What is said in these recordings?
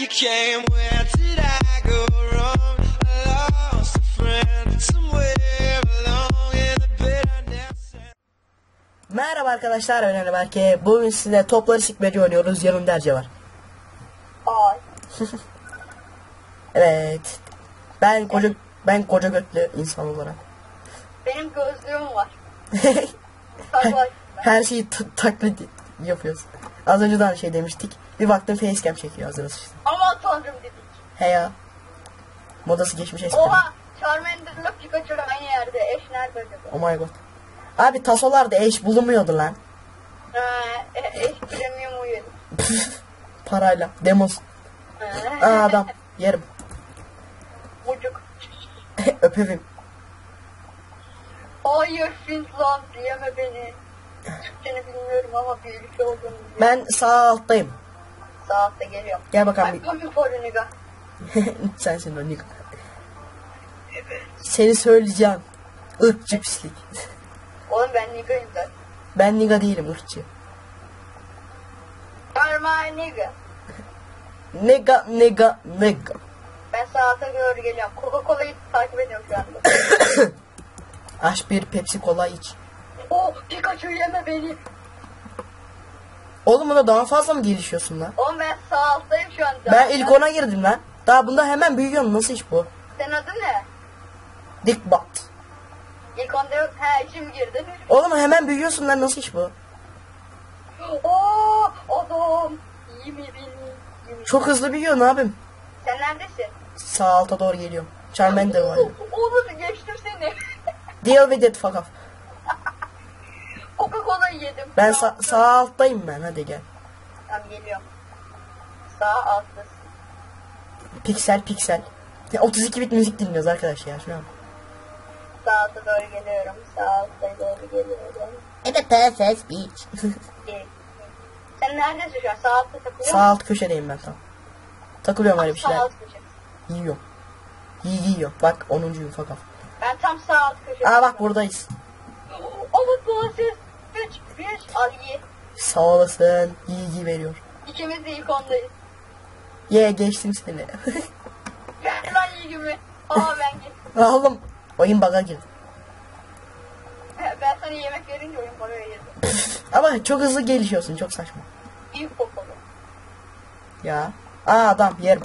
you came, where did I go wrong? I lost a friend somewhere along in the bitterness. Merhaba arkadaşlar ben Ali Berke. Bugün sizinle topları sikmece oynuyoruz. Yanımda Erce var. Ay. Evet. Ben koca ben koca götlü insan olarak. Benim gözlüğüm var. Saklar. Her şeyi taklit yapıyoruz. Az önce de aynı şey demiştik. Bir baktım facecam çekiyor hazırız işte. Aman tanrım dedik. He ya. Modası geçmiş eski. Oha. Charmander'la Pikachu aynı yerde. Eş nerede acaba? Oh my god. Abi tasolarda eş bulunmuyordu lan. Ee, eş premium uyuyor. Parayla. Demos. Ee, Aa adam. Yerim. Mucuk. Öpevim. Hayır Finland yeme beni. Türkçeni bilmiyorum ama bir ülke olduğunu biliyorum. Ben sağ alttayım. Saatte geliyorum. Gel bakalım. Coming for you nigga. Sensin o Nick. Seni söyleyeceğim. Irkçı pislik. Oğlum ben nigga'yım zaten. Ben niga değilim ırkçı. My nigga. Nega nega nega. Ben saate doğru geliyorum. Coca-Cola'yı takip ediyorum şu anda. Aç bir Pepsi Cola iç. oh Pikachu yeme beni. Oğlum bunda daha fazla mı gelişiyorsun lan? Oğlum ben sağ alttayım şu anda. Ben ilk ona girdim lan. Daha bunda hemen büyüyorum. Nasıl iş bu? Senin adın ne? Dick Butt. İlk onda yok. He şimdi girdin. Oğlum hemen büyüyorsun lan. Nasıl iş bu? Oo adam. İyi mi mi? Çok hızlı büyüyor ne yapayım? Sen neredesin? Sağ alta doğru geliyorum. Charmander var. Oğlum geçtim seni. Deal with it fuck off. Yedim. Ben sa- sağ alttayım ben. Hadi gel. Tamam geliyorum. Sağ alttasın. Piksel piksel. Ya 32 bit müzik dinliyoruz arkadaşlar ya. Şuna bak. Sağ alta doğru geliyorum. Sağ alta doğru geliyorum. Evet perfect beach. Sen neredesin şu an? Sağ altta takılıyor Sağ alt köşedeyim ben tam. Takılıyorum öyle bir Sağ şeyler. alt köşe. Yiyorum. Yiy yiyor. Bak 10. fuck off. Ben tam sağ alt köşe. Aa bak buradayız. Umut bu siz. Üç, bir, al ye. Sağ olasın. İyi iyi veriyor. İkimiz de ilk ondayız. Ye geçtim seni. Lan iyi gibi. Aa ben git. Oğlum oyun bug'a girdi. Ben sana yemek verince oyun bana verirdi. Ama çok hızlı gelişiyorsun. Çok saçma. Büyük popolu. Ya. Aa adam yerim.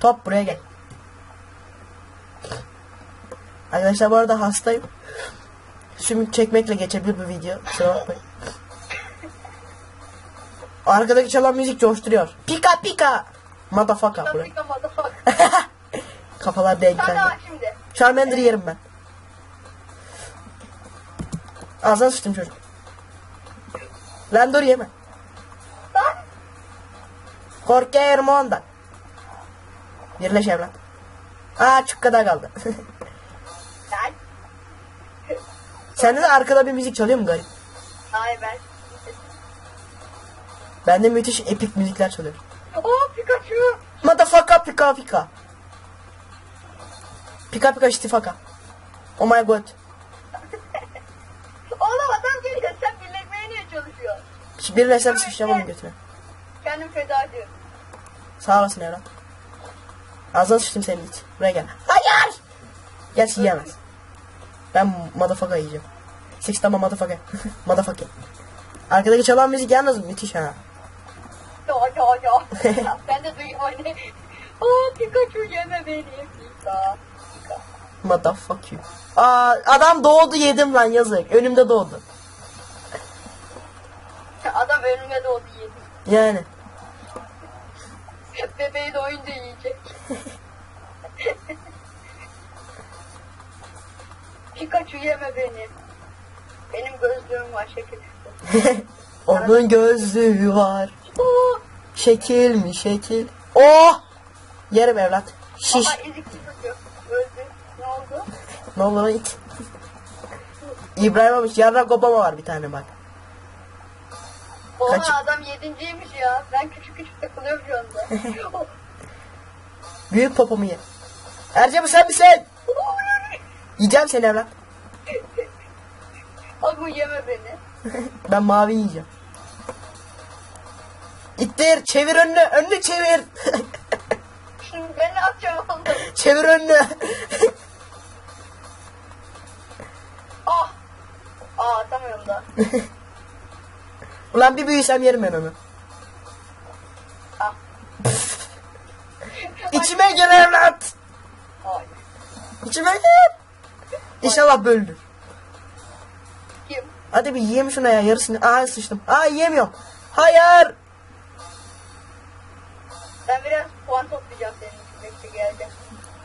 Top buraya gel. Arkadaşlar bu arada hastayım. Şimdi çekmekle geçebilir bu video. Kusura bakmayın. Arkadaki çalan müzik coşturuyor. Pika pika. Motherfucker buraya. Dakika motherfucker. Kafalar denk geldi. şimdi. Charmander'ı yerim ben. Ağzına sıçtım çocuk. Lan dur yeme. Lan. Korkuyorum ondan. Birleş evlat. Aa çok kadar kaldı. Lan. Sende de arkada bir müzik çalıyor mu garip? Hayır ben. Bende müthiş epik müzikler çalıyor. Oh Pikachu. Motherfucker pika pika. Pika pika şitifaka. Oh my god. Oğlum adam geliyor. Sen birleşmeye niye çalışıyorsun? Birleşsem sıçacağım onu götüne. Kendim feda ediyorum. Sağ olasın evlat. Ağzına sıçtım senin için. Buraya gel. Hayır! Gerçi yiyemez. Ben motherfucker yiyeceğim. Six tamam motherfucker. motherfucker. Arkadaki çalan müzik yalnız müthiş ha. Ya ya ya. ben de duyuyorum hani. Oh Pikachu yeme beni. Pika. Pika. Motherfucker. Aa, adam doğdu yedim lan yazık. Önümde doğdu. Adam önüme doğdu yedi. Yani. Bebeği doyunca yiyecek. Pikachu yeme beni. Benim gözlüğüm var şekil. Onun gözlüğü var. Oo, Şekil mi şekil? Oh! Yerim evlat. Şiş. Baba ezik tutuyor. Gözlük. Ne oldu? Ne lan it. İbrahimovic yarrak Obama var bir tane bak. Oha Kaç- adam yedinciymiş ya. Ben küçük küçük takılıyorum şu anda. Büyük popomu ye. Erce bu sen misin? Yiyeceğim seni evlat. Abi yeme beni. Ben mavi yiyeceğim. İttir. Çevir önünü. Önünü çevir. Şimdi ben ne yapacağım oğlum? çevir önünü. Ah. Aa atamıyorum da. Ulan bir büyüsem yerim ben onu. Ah. İçime gel evlat. Hayır. İçime gel. İnşallah böldür. Hadi bir yiyeyim şuna ya yarısını. Aa sıçtım. Aa yiyemiyorum. Hayır. Ben biraz puan toplayacağım senin için. Geldi.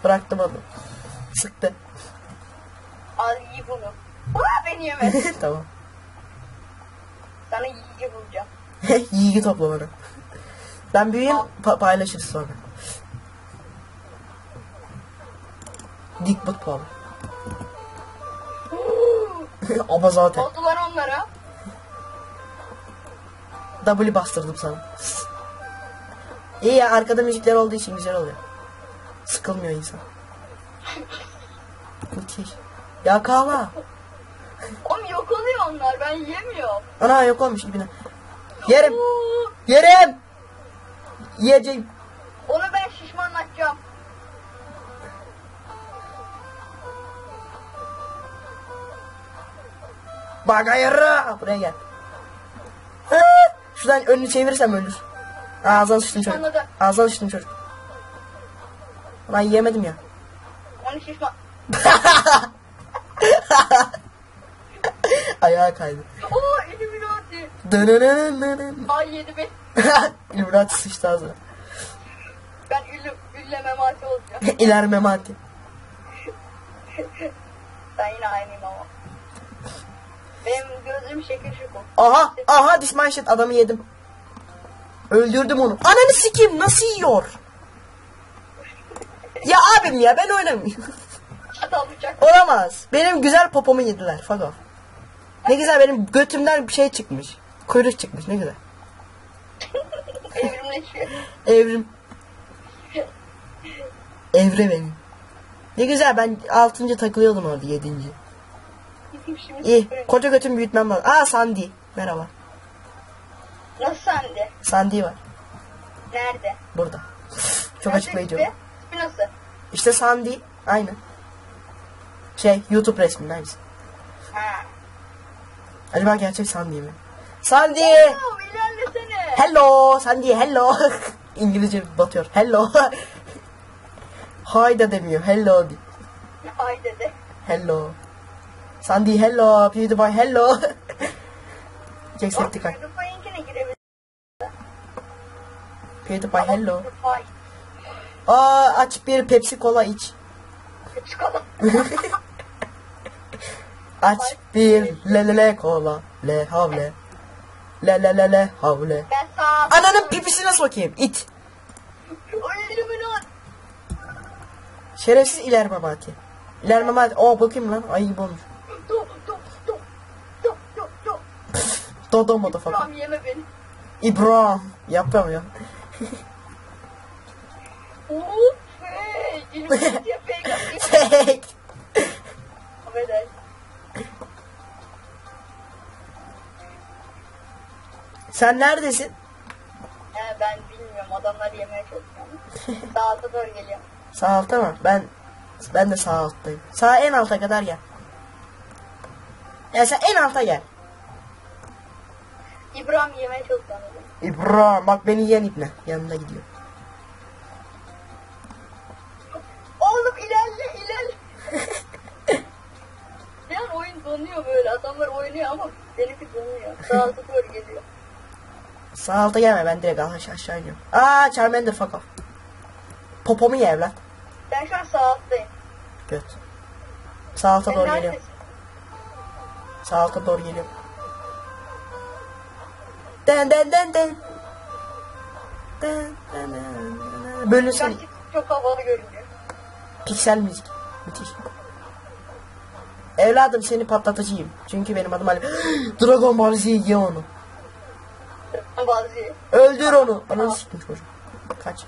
Bıraktım onu. Sıktı. Al iyi bunu. Aa beni yemez. tamam. Sana yiyici bulacağım. Yiği topla bana. Ben büyüyeyim pa- paylaşırız sonra. Dik but pahalı. Ama zaten. Oldu lan onlara. W bastırdım sana. İyi ya arkada müzikler olduğu için güzel oluyor. Sıkılmıyor insan. Müthiş. Ya kahva. Oğlum yok oluyor onlar. Ben yemiyorum. Ana yok olmuş ibine. Yerim. Yerim. Yiyeceğim. Bak ayarı. Buraya gel. Ha, Şuradan önünü çevirirsem ölür. Ağzına sıçtım çocuk. Anladım. Ağzına sıçtım çocuk. Lan yemedim ya. Onu şişman... Ayağa kaydı. Oo Illuminati. Dönönönönönön. Ay yedi beni. İlluminati sıçtı ağzına. Ben üllü, ülle memati olacağım. İler memati. Ben yine aynıyım ama. Benim gözüm şekil şukum. Aha aha my shit adamı yedim. Öldürdüm onu. Ananı sikeyim nasıl yiyor? Ya abim ya ben oynamıyorum. Olamaz. Benim güzel popomu yediler. Off. Ne güzel benim götümden bir şey çıkmış. Kuyruk çıkmış ne güzel. Evrimleşiyor. Evrim. Evre benim. Ne güzel ben 6. takılıyordum orada 7. İyi koca götümü büyütmem lazım. Aa Sandy. Merhaba. Nasıl sende? Sandy var. Nerede? Burada. Çok Nerede açıklayıcı tipi? Tipi nasıl? İşte Sandy. Aynı. Şey YouTube resminin aynısı. Ha. Acaba gerçek Sandy mi? Sandy! İlerlesene. Hello! Sandy hello! İngilizce batıyor. Hello! Hi de demiyor. Hello diyor. Ay dedi. Hello. Sandy hello. PewDiePie hello. Jacksepticeye. Rıfayınkine girebilir. PewDiePie hello. Aa aç bir Pepsi Cola iç. Çıkalım. Aç bir lelele kola. Le havle. Le le le le havle. Ananın pipisine sokayım. it. Şerefsiz iler mamati. İler mamati. Oo bakayım lan. Ay gibi olmuş. Dodo motherfucker. Tamam yeme beni. İbrahim. Yapamam ya. Ooo. Hey. Fake. Sen neredesin? He ben bilmiyorum. Adamlar yemeye çalışıyorum. Sağ alta doğru geliyor. Sağ altta mı? Ben ben de sağ alttayım. Sağ en alta kadar gel. Ya sen en alta gel. İbrahim yemeye çalışıyor. İbrahim bak beni yiyen ipne. Yanına gidiyor. Oğlum ilerle ilerle. An oyun donuyor böyle. Adamlar oynuyor ama benimki donuyor. Sağ alta doğru geliyor. Sağ alta gelme ben direkt aşağı aşağı iniyorum. Aa Charmander fuck off. Popomu ye evlat. Ben şu an sağ alttayım. Göt. Sağ alta doğru geliyorum. neredesin? Sağ alta doğru geliyorum. Den den den den. Den, den. Bölünsün. Çok havalı görünüyor. Piksel müzik. Müthiş. Evladım seni patlatacağım. Çünkü benim adım Ali. Dragon Ball Z ye onu. Öldür onu. Ananı siktim çocuk. Kaç.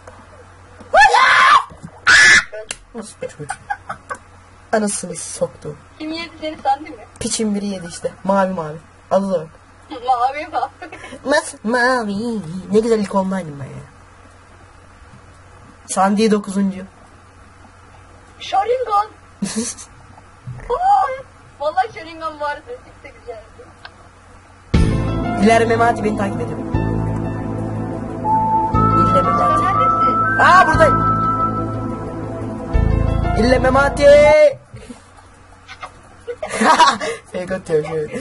Nasıl bir çocuk? Anasını soktu. Kim yedi seni sandın mı? Piçin biri yedi işte. Mavi mavi. Adı da yok. Mavi mavi. Masmavi. Ne güzel ilk ondaydım ben ya. Sandy 9. Sharingan. Aa, Vallahi Sharingan vardı. Da güzeldi. İleri Memati beni takip ediyor. İlle Sen Memati. neredesin? Aa buradayım. İlle Memati. Fake atıyor şöyle.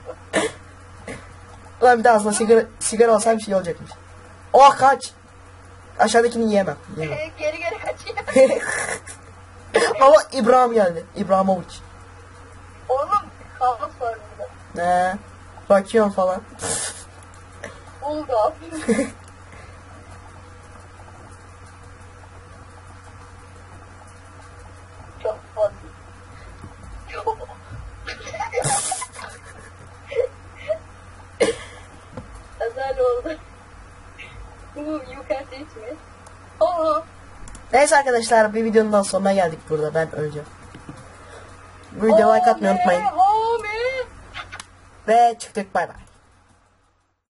Ulan bir de aslında sigara, sigara alsam şey olacakmış. Oh kaç. Aşağıdakini yiyemem. yiyemem. Ee, Geri geri kaçıyor. Ama İbrahim geldi. İbrahimovic. Oğlum var burada. Ne? Bakıyorum falan. Bulgam. Çok fazla. Çok. Özel oldu. Bu you can teach me. Aa, Neyse arkadaşlar bir videonun daha sonuna geldik burada. Ben öleceğim. Bu videoya like atmayı unutmayın. Ve çıktık bay bay.